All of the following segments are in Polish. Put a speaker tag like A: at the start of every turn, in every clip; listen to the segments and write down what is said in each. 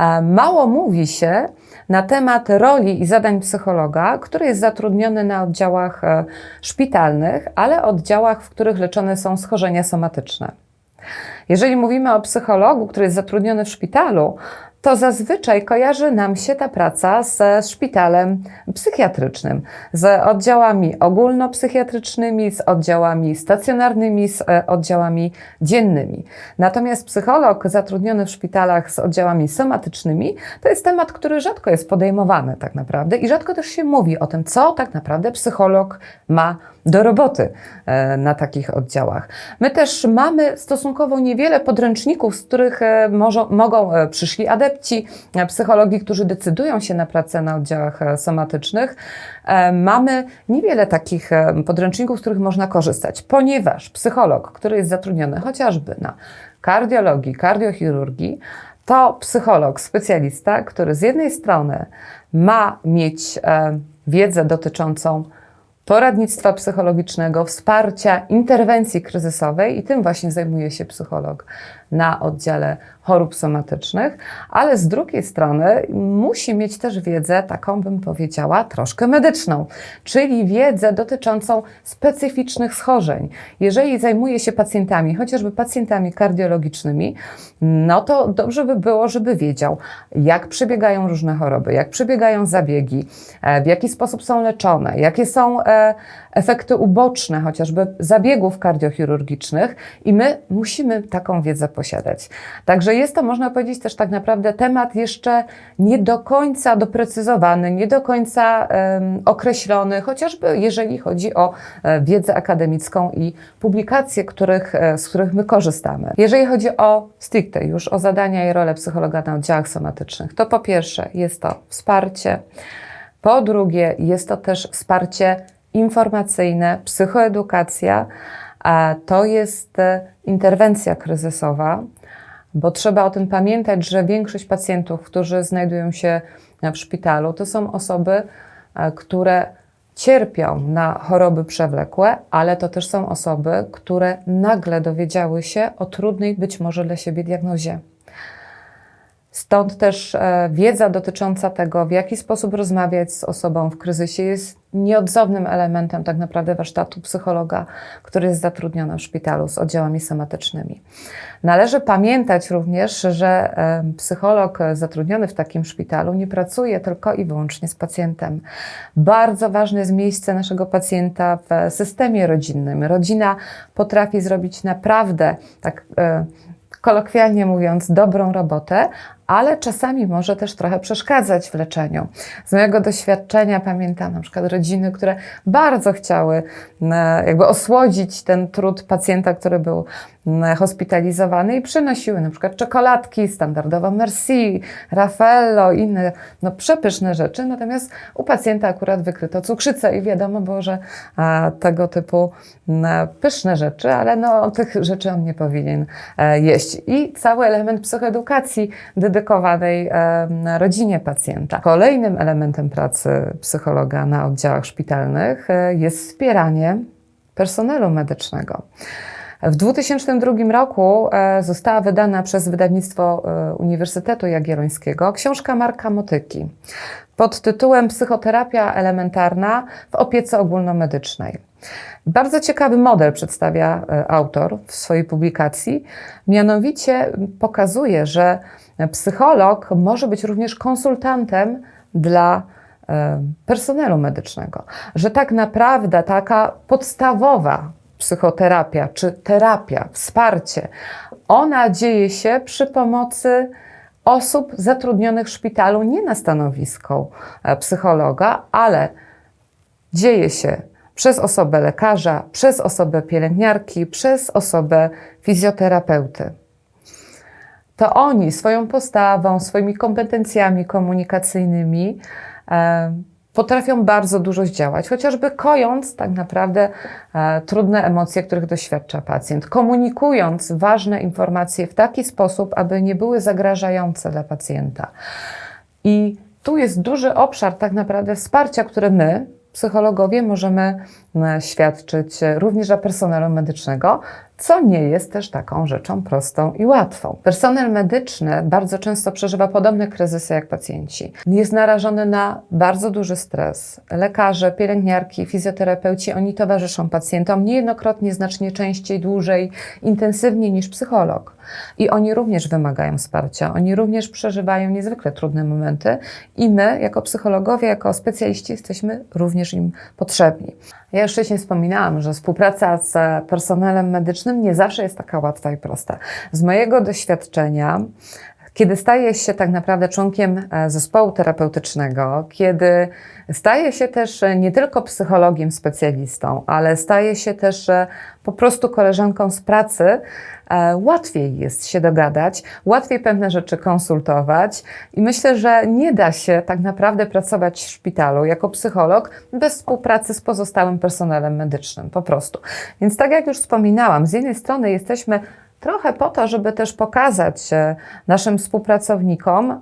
A: E, Mało mówi się na temat roli i zadań psychologa, który jest zatrudniony na oddziałach e, szpitalnych, ale oddziałach, w których leczone są schorzenia somatyczne. Jeżeli mówimy o psychologu, który jest zatrudniony w szpitalu, to zazwyczaj kojarzy nam się ta praca ze szpitalem psychiatrycznym, z oddziałami ogólnopsychiatrycznymi, z oddziałami stacjonarnymi, z e, oddziałami dziennymi. Natomiast psycholog zatrudniony w szpitalach z oddziałami somatycznymi to jest temat, który rzadko jest podejmowany tak naprawdę i rzadko też się mówi o tym, co tak naprawdę psycholog ma do roboty e, na takich oddziałach. My też mamy stosunkowo niewiele podręczników, z których e, może, mogą przyszli adepci e, psychologii, którzy decydują się na pracę na oddziałach e, somatycznych. E, Mamy niewiele takich podręczników, z których można korzystać, ponieważ psycholog, który jest zatrudniony chociażby na kardiologii, kardiochirurgii, to psycholog, specjalista, który z jednej strony ma mieć wiedzę dotyczącą poradnictwa psychologicznego, wsparcia, interwencji kryzysowej i tym właśnie zajmuje się psycholog na oddziale chorób somatycznych, ale z drugiej strony musi mieć też wiedzę, taką bym powiedziała, troszkę medyczną, czyli wiedzę dotyczącą specyficznych schorzeń. Jeżeli zajmuje się pacjentami, chociażby pacjentami kardiologicznymi, no to dobrze by było, żeby wiedział, jak przebiegają różne choroby, jak przebiegają zabiegi, e, w jaki sposób są leczone, jakie są e, efekty uboczne chociażby zabiegów kardiochirurgicznych i my musimy taką wiedzę posiadać. Także jest to, można powiedzieć, też tak naprawdę temat jeszcze nie do końca doprecyzowany, nie do końca em, określony, chociażby jeżeli chodzi o e, wiedzę akademicką i publikacje, których, e, z których my korzystamy. Jeżeli chodzi o stricte już o zadania i rolę psychologa na oddziałach somatycznych, to po pierwsze jest to wsparcie, po drugie jest to też wsparcie informacyjne, psychoedukacja, to jest e, interwencja kryzysowa, bo trzeba o tym pamiętać, że większość pacjentów, którzy znajdują się w szpitalu, to są osoby, e, które cierpią na choroby przewlekłe, ale to też są osoby, które nagle dowiedziały się o trudnej być może dla siebie diagnozie. Stąd też e, wiedza dotycząca tego, w jaki sposób rozmawiać z osobą w kryzysie, jest nieodzownym elementem tak naprawdę warsztatu psychologa, który jest zatrudniony w szpitalu z oddziałami somatycznymi. Należy pamiętać również, że e, psycholog zatrudniony w takim szpitalu nie pracuje tylko i wyłącznie z pacjentem. Bardzo ważne jest miejsce naszego pacjenta w systemie rodzinnym. Rodzina potrafi zrobić naprawdę tak. e, kolokwialnie mówiąc, dobrą robotę, ale czasami może też trochę przeszkadzać w leczeniu. Z mojego doświadczenia pamiętam na przykład rodziny, które bardzo chciały e, jakby osłodzić ten trud pacjenta, który był m, hospitalizowany i przynosiły na przykład czekoladki, standardowo Merci, Raffaello, inne no, przepyszne rzeczy, natomiast u pacjenta akurat wykryto cukrzycę i wiadomo było, że a, tego typu pyszne rzeczy, ale no, tych rzeczy on nie powinien e, jeść. I cały element psychoedukacji dedykowanej e, rodzinie pacjenta. Kolejnym elementem pracy psychologa na oddziałach szpitalnych e, jest wspieranie personelu medycznego. W 2002 roku e, została wydana przez wydawnictwo e, Uniwersytetu Jagiellońskiego książka Marka Motyki pod tytułem Psychoterapia elementarna w opiece ogólnomedycznej. Bardzo ciekawy model przedstawia e, autor w swojej publikacji. Mianowicie pokazuje, że psycholog może być również konsultantem dla e, personelu medycznego, że tak naprawdę taka podstawowa psychoterapia czy terapia, wsparcie, ona dzieje się przy pomocy osób zatrudnionych w szpitalu nie na stanowisku e, psychologa, ale dzieje się przez osobę lekarza, przez osobę pielęgniarki, przez osobę fizjoterapeuty. To oni swoją postawą, swoimi kompetencjami komunikacyjnymi e, potrafią bardzo dużo zdziałać, chociażby kojąc tak naprawdę e, trudne emocje, których doświadcza pacjent, komunikując ważne informacje w taki sposób, aby nie były zagrażające dla pacjenta. I tu jest duży obszar tak naprawdę wsparcia, które my, psychologowie, możemy e, świadczyć e, również dla personelu medycznego co nie jest też taką rzeczą prostą i łatwą. Personel medyczny bardzo często przeżywa podobne kryzysy jak pacjenci. Jest narażony na bardzo duży stres. Lekarze, pielęgniarki, fizjoterapeuci, oni towarzyszą pacjentom niejednokrotnie znacznie częściej, dłużej, intensywniej niż psycholog. I oni również wymagają wsparcia, oni również przeżywają niezwykle trudne momenty i my, jako psychologowie, jako specjaliści, jesteśmy również im potrzebni. Ja już wcześniej wspominałam, że współpraca z personelem medycznym nie zawsze jest taka łatwa i prosta. Z mojego doświadczenia, kiedy staje się tak naprawdę członkiem e, zespołu terapeutycznego, kiedy staje się też e, nie tylko psychologiem, specjalistą, ale staje się też e, po prostu koleżanką z pracy, łatwiej jest się dogadać, łatwiej pewne rzeczy konsultować i myślę, że nie da się tak naprawdę pracować w szpitalu jako psycholog bez współpracy z pozostałym personelem medycznym, po prostu. Więc tak jak już wspominałam, z jednej strony jesteśmy Trochę po to, żeby też pokazać e, naszym współpracownikom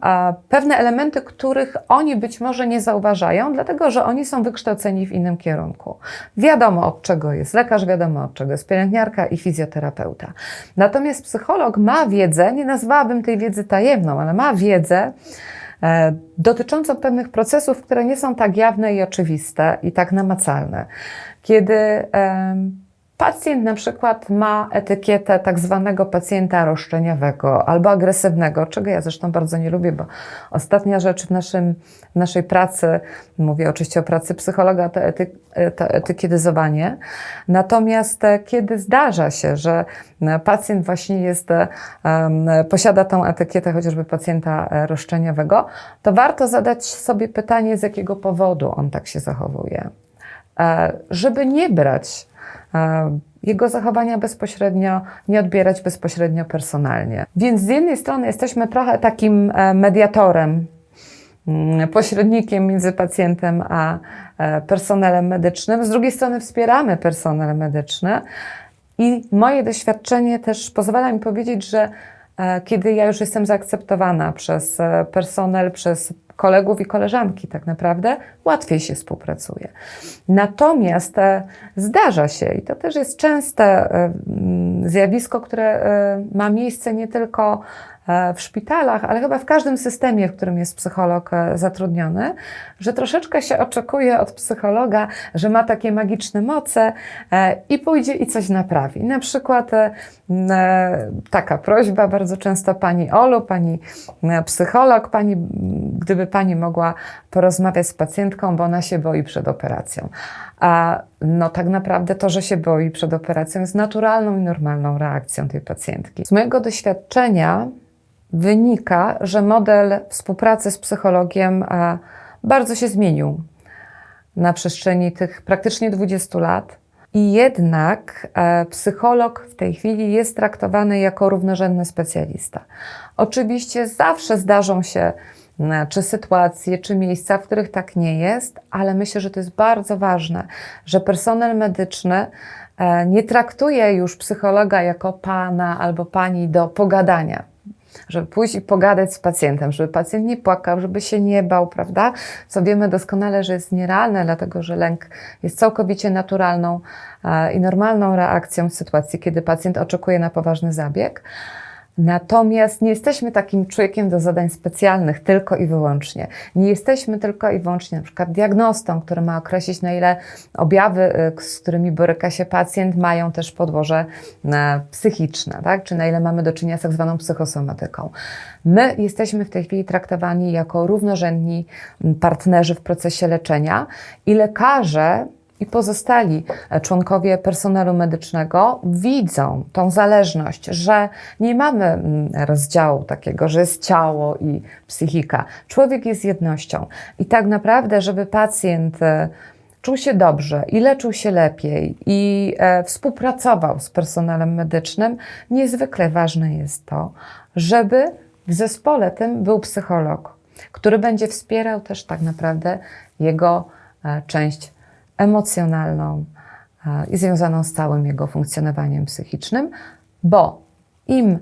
A: pewne elementy, których oni być może nie zauważają, dlatego że oni są wykształceni w innym kierunku. Wiadomo od czego jest lekarz, wiadomo od czego jest pielęgniarka i fizjoterapeuta. Natomiast psycholog ma wiedzę, nie nazwałabym tej wiedzy tajemną, ale ma wiedzę, e, dotyczącą pewnych procesów, które nie są tak jawne i oczywiste i tak namacalne. Kiedy Pacjent na przykład ma etykietę tak zwanego pacjenta roszczeniowego albo agresywnego, czego ja zresztą bardzo nie lubię, bo ostatnia rzecz w, naszym, w naszej pracy, mówię oczywiście o pracy psychologa, to, ety, to etykietyzowanie. Natomiast e, kiedy zdarza się, że e, pacjent właśnie jest, um, posiada tą etykietę chociażby pacjenta e, roszczeniowego, to warto zadać sobie pytanie, z jakiego powodu on tak się zachowuje. Żeby nie brać jego zachowania bezpośrednio, nie odbierać bezpośrednio personalnie. Więc z jednej strony jesteśmy trochę takim e, mediatorem, mm, pośrednikiem między pacjentem a e, personelem medycznym, z drugiej strony wspieramy personel medyczny. I moje doświadczenie też pozwala mi powiedzieć, że e, kiedy ja już jestem zaakceptowana przez personel, przez kolegów i koleżanki tak naprawdę, łatwiej się współpracuje. Natomiast e, zdarza się, i to też jest częste e, zjawisko, które e, ma miejsce nie tylko w szpitalach, ale chyba w każdym systemie, w którym jest psycholog zatrudniony, że troszeczkę się oczekuje od psychologa, że ma takie magiczne moce e, i pójdzie i coś naprawi. Na przykład taka prośba bardzo często pani Olu, pani psycholog, pani, gdyby pani mogła porozmawiać z pacjentką, bo ona się boi przed operacją. A no tak naprawdę to, że się boi przed operacją jest naturalną i normalną reakcją tej pacjentki. Z mojego doświadczenia wynika, że model współpracy z psychologiem e, bardzo się zmienił na przestrzeni tych praktycznie 20 lat. I jednak e, psycholog w tej chwili jest traktowany jako równorzędny specjalista. Oczywiście zawsze zdarzą się czy sytuacje, czy miejsca, w których tak nie jest, ale myślę, że to jest bardzo ważne, że personel medyczny e, nie traktuje już psychologa jako pana albo pani do pogadania żeby pójść i pogadać z pacjentem, żeby pacjent nie płakał, żeby się nie bał, prawda? Co wiemy doskonale, że jest nierealne, dlatego że lęk jest całkowicie naturalną e, i normalną reakcją w sytuacji, kiedy pacjent oczekuje na poważny zabieg. Natomiast nie jesteśmy takim człowiekiem do zadań specjalnych tylko i wyłącznie. Nie jesteśmy tylko i wyłącznie na przykład diagnostą, który ma określić, na ile objawy, y, z którymi boryka się pacjent, mają też podłoże e, psychiczne, tak? czy na ile mamy do czynienia z tak zwaną psychosomatyką. My jesteśmy w tej chwili traktowani jako równorzędni partnerzy w procesie leczenia i lekarze i pozostali e, członkowie personelu medycznego widzą tą zależność, że nie mamy mm, rozdziału takiego, że jest ciało i psychika. Człowiek jest jednością. I tak naprawdę, żeby pacjent e, czuł się dobrze i leczył się lepiej i e, współpracował z personelem medycznym, niezwykle ważne jest to, żeby w zespole tym był psycholog, który będzie wspierał też tak naprawdę jego część emocjonalną e, i związaną z całym jego funkcjonowaniem psychicznym, bo im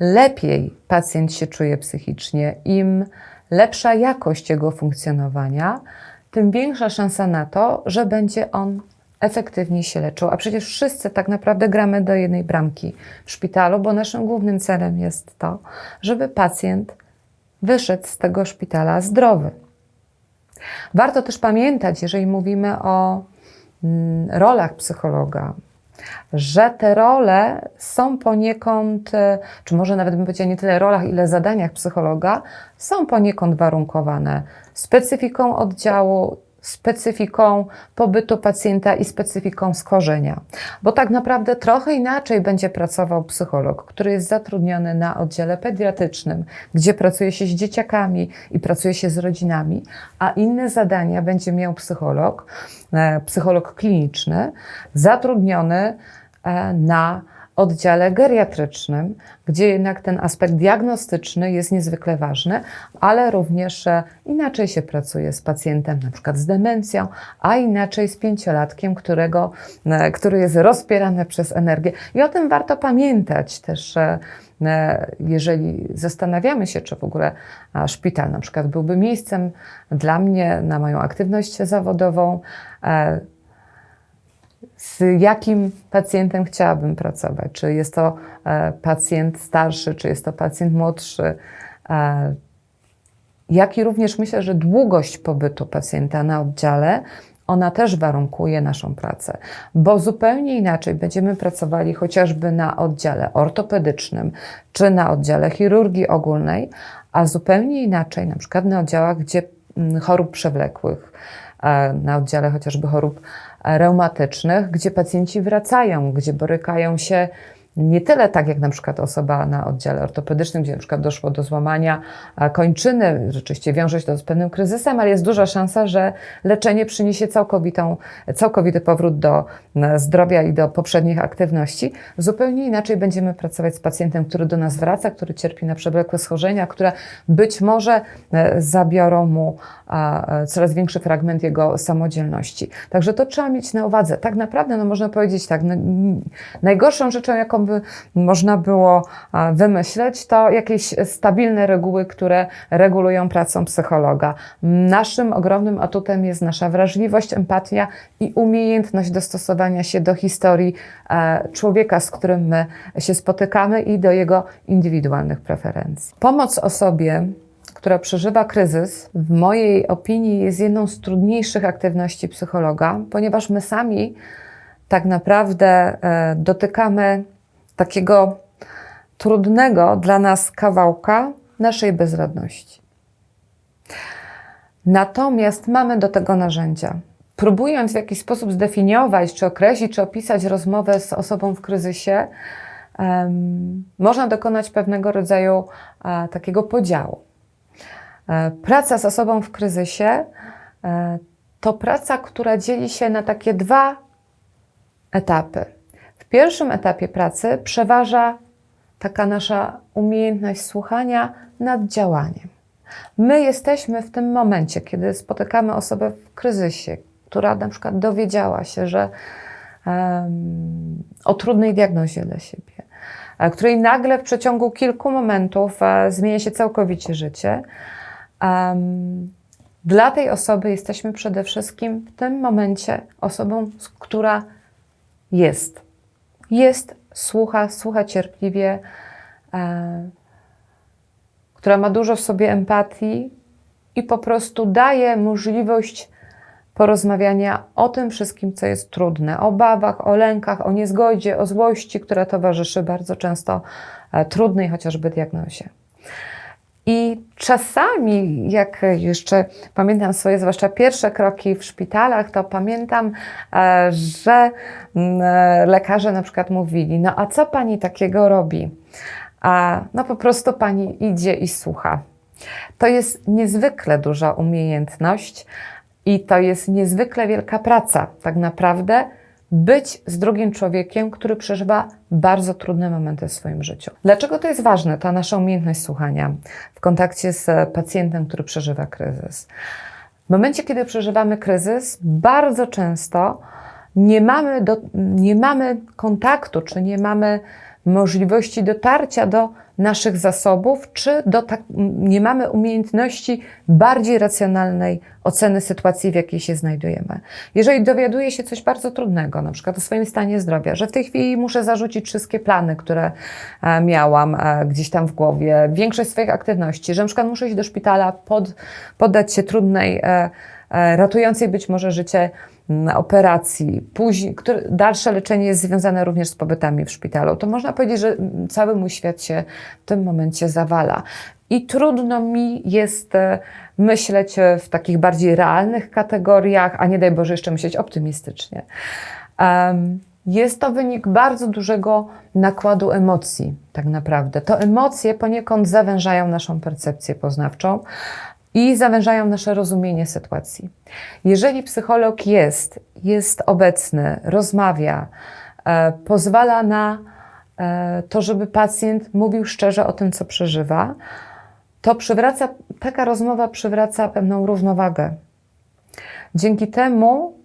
A: lepiej pacjent się czuje psychicznie, im lepsza jakość jego funkcjonowania, tym większa szansa na to, że będzie on efektywniej się leczą. A przecież wszyscy tak naprawdę gramy do jednej bramki w szpitalu, bo naszym głównym celem jest to, żeby pacjent wyszedł z tego szpitala zdrowy. Warto też pamiętać, jeżeli mówimy o mm, rolach psychologa, że te role są poniekąd, e, czy może nawet bym powiedziała nie tyle rolach, ile zadaniach psychologa, są poniekąd warunkowane specyfiką oddziału, specyfiką pobytu pacjenta i specyfiką skorzenia. Bo tak naprawdę trochę inaczej będzie pracował psycholog, który jest zatrudniony na oddziale pediatrycznym, gdzie pracuje się z dzieciakami i pracuje się z rodzinami, a inne zadania będzie miał psycholog, e, psycholog kliniczny, zatrudniony e, na oddziale geriatrycznym, gdzie jednak ten aspekt diagnostyczny jest niezwykle ważny, ale również e, inaczej się pracuje z pacjentem, na przykład z demencją, a inaczej z pięciolatkiem, którego, e, który jest rozpierany przez energię. I o tym warto pamiętać też e, jeżeli zastanawiamy się, czy w ogóle szpital na przykład byłby miejscem dla mnie na moją aktywność zawodową, z jakim pacjentem chciałabym pracować. Czy jest to e, pacjent starszy, czy jest to pacjent młodszy. E, jak i również myślę, że długość pobytu pacjenta na oddziale, ona też warunkuje naszą pracę, bo zupełnie inaczej będziemy pracowali chociażby na oddziale ortopedycznym czy na oddziale chirurgii ogólnej, a zupełnie inaczej na przykład na oddziałach, gdzie mm, chorób przewlekłych, e, na oddziale chociażby chorób reumatycznych, gdzie pacjenci wracają, gdzie borykają się nie tyle tak jak na przykład osoba na oddziale ortopedycznym, gdzie na przykład doszło do złamania kończyny, rzeczywiście wiąże się to z pewnym kryzysem, ale jest duża szansa, że leczenie przyniesie całkowitą, całkowity powrót do zdrowia i do poprzednich aktywności. Zupełnie inaczej będziemy pracować z pacjentem, który do nas wraca, który cierpi na przewlekłe schorzenia, które być może e, zabiorą mu coraz większy fragment jego samodzielności. Także to trzeba mieć na uwadze. Tak naprawdę, no można powiedzieć tak, no, najgorszą rzeczą, jaką by można było wymyśleć, to jakieś stabilne reguły, które regulują pracę psychologa. Naszym ogromnym atutem jest nasza wrażliwość, empatia i umiejętność dostosowania się do historii e, człowieka, z którym my się spotykamy i do jego indywidualnych preferencji. Pomoc osobie, która przeżywa kryzys, w mojej opinii jest jedną z trudniejszych aktywności psychologa, ponieważ my sami tak naprawdę e, dotykamy takiego trudnego dla nas kawałka naszej bezradności. Natomiast mamy do tego narzędzia. Próbując w jakiś sposób zdefiniować, czy określić, czy opisać rozmowę z osobą w kryzysie, um, można dokonać pewnego rodzaju a, takiego podziału. E, praca z osobą w kryzysie e, to praca, która dzieli się na takie dwa etapy. Pierwszym etapie pracy przeważa taka nasza umiejętność słuchania nad działaniem. My jesteśmy w tym momencie, kiedy spotykamy osobę w kryzysie, która na przykład dowiedziała się, że um, o trudnej diagnozie dla siebie, e, której nagle w przeciągu kilku momentów zmienia się całkowicie życie Um, dla tej osoby jesteśmy przede wszystkim w tym momencie osobą, która jest. Jest, słucha, słucha cierpliwie, e, która ma dużo w sobie empatii i po prostu daje możliwość porozmawiania o tym wszystkim, co jest trudne, o obawach, o lękach, o niezgodzie, o złości, która towarzyszy bardzo często e, trudnej chociażby diagnozie. I czasami, jak jeszcze pamiętam swoje, zwłaszcza pierwsze kroki w szpitalach, to pamiętam, e, że mm, e, lekarze na przykład mówili: No, a co pani takiego robi? A no, po prostu pani idzie i słucha. To jest niezwykle duża umiejętność i to jest niezwykle wielka praca, tak naprawdę być z drugim człowiekiem, który przeżywa bardzo trudne momenty w swoim życiu. Dlaczego to jest ważne, ta nasza umiejętność słuchania w kontakcie z pacjentem, który przeżywa kryzys? W momencie, kiedy przeżywamy kryzys, bardzo często nie mamy, do, nie mamy kontaktu, czy nie mamy możliwości dotarcia do naszych zasobów, czy do tak, nie mamy umiejętności bardziej racjonalnej oceny sytuacji, w jakiej się znajdujemy. Jeżeli dowiaduję się coś bardzo trudnego, na przykład o swoim stanie zdrowia, że w tej chwili muszę zarzucić wszystkie plany, które e, miałam e, gdzieś tam w głowie, większość swoich aktywności, że na przykład muszę iść do szpitala, pod, poddać się trudnej, e, ratującej być może życie operacji, później, które, dalsze leczenie jest związane również z pobytami w szpitalu, to można powiedzieć, że cały mój świat się w tym momencie zawala. I trudno mi jest e, myśleć e, w takich bardziej realnych kategoriach, a nie daj Boże jeszcze myśleć optymistycznie. Um, jest to wynik bardzo dużego nakładu emocji, tak naprawdę. To emocje poniekąd zawężają naszą percepcję poznawczą, i zawężają nasze rozumienie sytuacji. Jeżeli psycholog jest, jest obecny, rozmawia, e, pozwala na e, to, żeby pacjent mówił szczerze o tym, co przeżywa, to przywraca, taka rozmowa przywraca pewną równowagę. Dzięki temu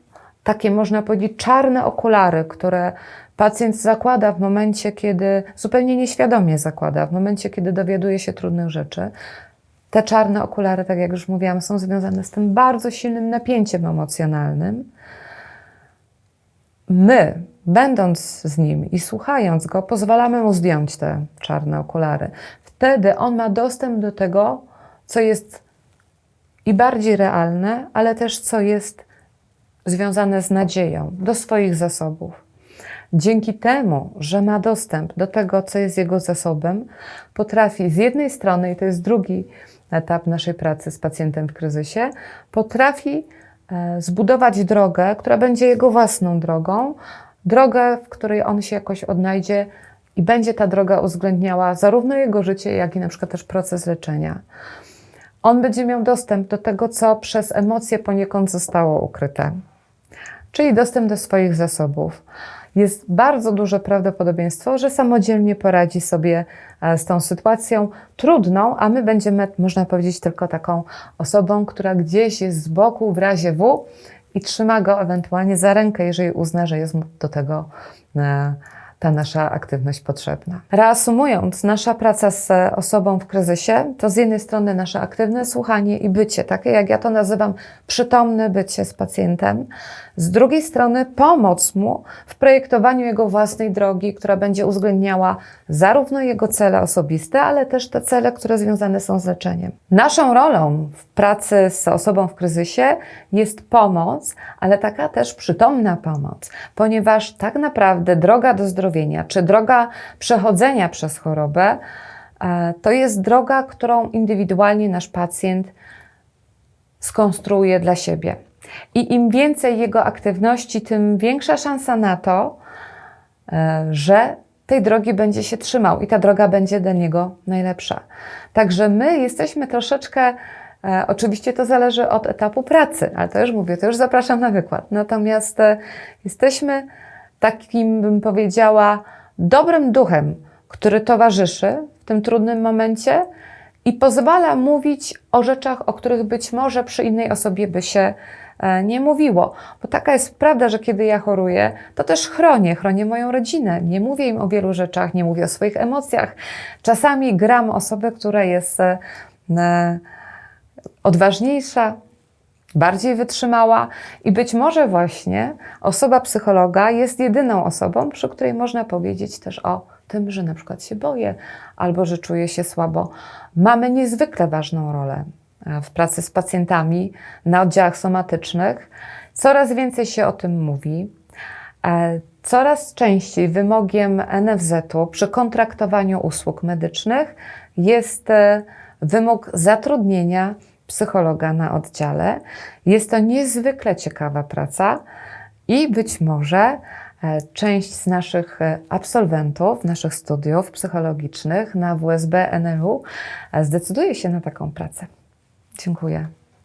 A: takie, można powiedzieć, czarne okulary, które pacjent zakłada w momencie, kiedy zupełnie nieświadomie zakłada, w momencie, kiedy dowiaduje się trudnych rzeczy, te czarne okulary, tak jak już mówiłam, są związane z tym bardzo silnym napięciem emocjonalnym. My, będąc z nim i słuchając go, pozwalamy mu zdjąć te czarne okulary. Wtedy on ma dostęp do tego, co jest i bardziej realne, ale też co jest związane z nadzieją, do swoich zasobów. Dzięki temu, że ma dostęp do tego, co jest jego zasobem, potrafi z jednej strony, i to jest drugi etap naszej pracy z pacjentem w kryzysie, potrafi e, zbudować drogę, która będzie jego własną drogą, drogę, w której on się jakoś odnajdzie i będzie ta droga uwzględniała zarówno jego życie, jak i na przykład też proces leczenia. On będzie miał dostęp do tego, co przez emocje poniekąd zostało ukryte, czyli dostęp do swoich zasobów jest bardzo duże prawdopodobieństwo, że samodzielnie poradzi sobie e, z tą sytuacją trudną, a my będziemy, można powiedzieć, tylko taką osobą, która gdzieś jest z boku w razie W i trzyma go ewentualnie za rękę, jeżeli uzna, że jest do tego e, ta nasza aktywność potrzebna. Reasumując, nasza praca z osobą w kryzysie to z jednej strony nasze aktywne słuchanie i bycie, takie jak ja to nazywam, przytomne bycie z pacjentem, z drugiej strony pomoc mu w projektowaniu jego własnej drogi, która będzie uwzględniała zarówno jego cele osobiste, ale też te cele, które związane są z leczeniem. Naszą rolą w pracy z osobą w kryzysie jest pomoc, ale taka też przytomna pomoc, ponieważ tak naprawdę droga do zdrowienia, czy droga przechodzenia przez chorobę, e, to jest droga, którą indywidualnie nasz pacjent skonstruuje dla siebie. I im więcej jego aktywności, tym większa szansa na to, e, że tej drogi będzie się trzymał i ta droga będzie dla niego najlepsza. Także my jesteśmy troszeczkę, e, oczywiście to zależy od etapu pracy, ale to już mówię, to już zapraszam na wykład. Natomiast e, jesteśmy takim, bym powiedziała, dobrym duchem, który towarzyszy w tym trudnym momencie i pozwala mówić o rzeczach, o których być może przy innej osobie by się nie mówiło. Bo taka jest prawda, że kiedy ja choruję, to też chronię, chronię moją rodzinę. Nie mówię im o wielu rzeczach, nie mówię o swoich emocjach. Czasami gram osobę, która jest e, e, odważniejsza, bardziej wytrzymała i być może właśnie osoba psychologa jest jedyną osobą, przy której można powiedzieć też o tym, że na przykład się boję albo że czuję się słabo. Mamy niezwykle ważną rolę w pracy z pacjentami na oddziałach somatycznych. Coraz więcej się o tym mówi. E, coraz częściej wymogiem NFZ-u przy kontraktowaniu usług medycznych jest e, wymóg zatrudnienia psychologa na oddziale. Jest to niezwykle ciekawa praca i być może e, część z naszych absolwentów, naszych studiów psychologicznych na WSB NLU zdecyduje się na taką pracę. Dziękuję.